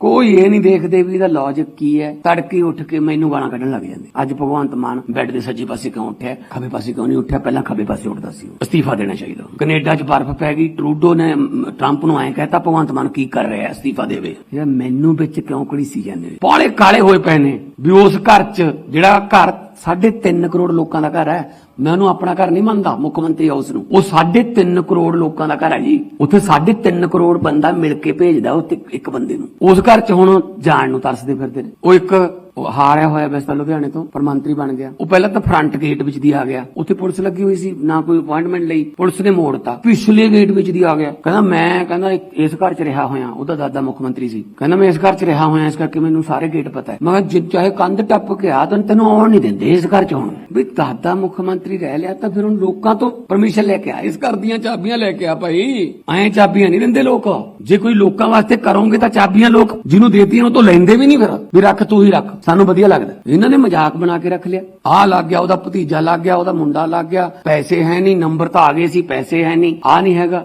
ਕੋਈ ਇਹ ਨਹੀਂ ਦੇਖਦੇ ਵੀ ਇਹਦਾ ਲੌਜੀਕ ਕੀ ਹੈ। ਤੜਕੇ ਉੱਠ ਕੇ ਮੈਨੂੰ ਗਾਲਾਂ ਕੱਢਣ ਲੱਗ ਜਾਂਦੇ। ਅੱਜ ਭਗਵੰਤ ਮਾਨ ਬੈੱਡ ਦੇ ਸੱਜੇ ਪਾਸੇ ਕਿਉਂ ਉੱਠਿਆ, ਖੱਬੇ ਪਾਸੇ ਕਿਉਂ ਨਹੀਂ ਉੱਠਿਆ? ਪਹਿਲਾਂ ਖੱਬੇ ਪਾਸੇ ਉੱਠਦਾ ਸੀ ਅਸਤੀਫਾ ਦੇਣਾ ਚਾਹੀਦਾ ਕੈਨੇਡਾ 'ਚ ਬਰਫ਼ ਪੈ ਗਈ। ਟਰੂਡੋ ਨੇ ਟਰੰਪ ਨੂੰ ਐਂ ਕਹਿਤਾ, ਭਗਵੰਤ ਮਾਨ ਕੀ ਕਰ ਰਿਹਾ ਅਸਤੀਫਾ ਦੇਵੇ। ਯਾਰ ਮੈਨੂੰ ਵਿੱਚ ਕਿਉਂ ਕੜੀ ਸੀ ਜਾਂਦੇ ਨੇ ਪਾਲੇ ਕਾਲੇ ਹੋਏ ਪਏ ਨੇ। ਵੀ ਉਸ ਘਰ 'ਚ ਜਿਹੜਾ ਘਰ 3.5 ਕਰੋੜ ਲੋਕਾਂ ਦਾ ਘਰ ਹੈ। ਮੈਂ ਉਹਨੂੰ ਆਪਣਾ ਘਰ ਨਹੀਂ ਮੰਨਦਾ, ਮੁੱਖ ਮੰਤਰੀ ਹਾਊਸ ਨੂੰ। ਉਹ 3.5 ਕਰੋੜ ਲੋਕਾਂ ਦਾ ਘਰ ਹੈ ਜੀ। ਉੱਥੇ 3.5 ਕਰੋੜ ਬੰਦਾ ਮਿਲ ਕੇ ਭੇਜਦਾ ਉੱਥੇ ਇੱਕ ਬੰਦੇ ਨੂੰ। ਉਸ ਘਰ 'ਚ ਹੁਣ ਜਾਣ ਨੂੰ ਤਰਸਦੇ ਫਿਰਦੇ ਨੇ। ਉਹ ਇੱਕ ਉਹ ਹਾਰਿਆ ਹੋਇਆ ਵੈਸਾ ਲੁਧਿਆਣੇ ਤੋਂ ਪਰ ਮੰਤਰੀ ਬਣ ਗਿਆ। ਉਹ ਪਹਿਲਾਂ ਤਾਂ ਫਰੰਟ ਗੇਟ ਵਿੱਚ ਦੀ ਆ ਗਿਆ। ਉੱਥੇ ਪੁਲਿਸ ਲੱਗੀ ਹੋਈ ਸੀ, ਨਾ ਕੋਈ ਅਪਾਇੰਟਮੈਂਟ ਲਈ। ਪੁਲਿਸ ਨੇ ਮੋੜਤਾ। ਪਿਛਲੇ ਗੇਟ ਵਿੱਚ ਦੀ ਆ ਗਿਆ। ਕਹਿੰਦਾ, ਮੈਂ ਕਹਿੰਦਾ ਇਸ ਘਰ 'ਚ ਰਿਹਾ ਹੋਇਆ। ਉਹਦਾ ਦਾਦਾ ਮੁੱਖ ਮੰਤਰੀ ਸੀ। ਕਹਿੰਦਾ, ਮੈਂ ਇਸ ਘਰ 'ਚ ਰਿਹਾ ਹੋਇਆ, ਇਸ ਕਰਕੇ ਮੈਨੂੰ ਸਾਰੇ ਗੇਟ ਪਤਾ ਹੈ। ਮੈਂ ਕਿਹਾ ਚਾਹੇ ਕੰਧ ਟੱਪ ਕੇ ਆ, ਤਾਂ ਤੈਨੂੰ ਆਉਣ ਨਹੀਂ ਦਿੰਦੇ ਇਸ ਘਰ 'ਚ ਹੁਣ। ਵੀ ਦਾਦਾ ਮੁੱਖ ਮੰਤਰੀ ਰਹਿ ਲਿਆ, ਤਾਂ ਫਿਰ ਹੁਣ ਲੋਕਾਂ ਤੋਂ ਪਰਮਿਸ਼ਨ ਲੈ ਕੇ ਆ। ਇਸ ਘਰ ਦੀਆਂ ਚਾਬੀਆਂ ਲੈ ਕੇ ਆ ਭਾਈ। ਐਂ ਚਾਬੀਆਂ ਨਹੀਂ ਦਿੰਦੇ ਲੋਕ। ਜੇ ਕੋਈ ਲੋਕਾਂ ਵਾਸਤੇ ਕਰੋਗੇ ਤਾਂ ਚਾਬੀਆਂ ਲੋਕ ਜਿਹਨੂੰ ਦੇਤੀਆਂ ਉਹ ਤੋਂ ਲੈਂਦੇ ਵੀ ਨਹੀਂ ਫਿਰ। ਵੀ ਰੱਖ, ਤੂੰ ਹੀ ਰੱਖ। ਸਾਨੂੰ ਵਧੀਆ ਲੱਗਦਾ। ਇਹਨਾਂ ਨੇ ਮਜ਼ਾਕ ਬਣਾ ਕੇ ਰੱਖ ਲਿਆ। ਆ ਲੱਗ ਗਿਆ, ਉਹਦਾ ਭਤੀਜਾ ਲੱਗ ਗਿਆ, ਉਹਦਾ ਮੁੰਡਾ ਲੱਗ ਗਿਆ। ਪੈਸੇ ਹੈ ਨਹੀਂ, ਨੰਬਰ ਤਾਂ ਆ ਗਏ ਸੀ, ਪੈਸੇ ਹੈ ਨਹੀਂ। ਆ ਨਹੀਂ ਹੈਗਾ।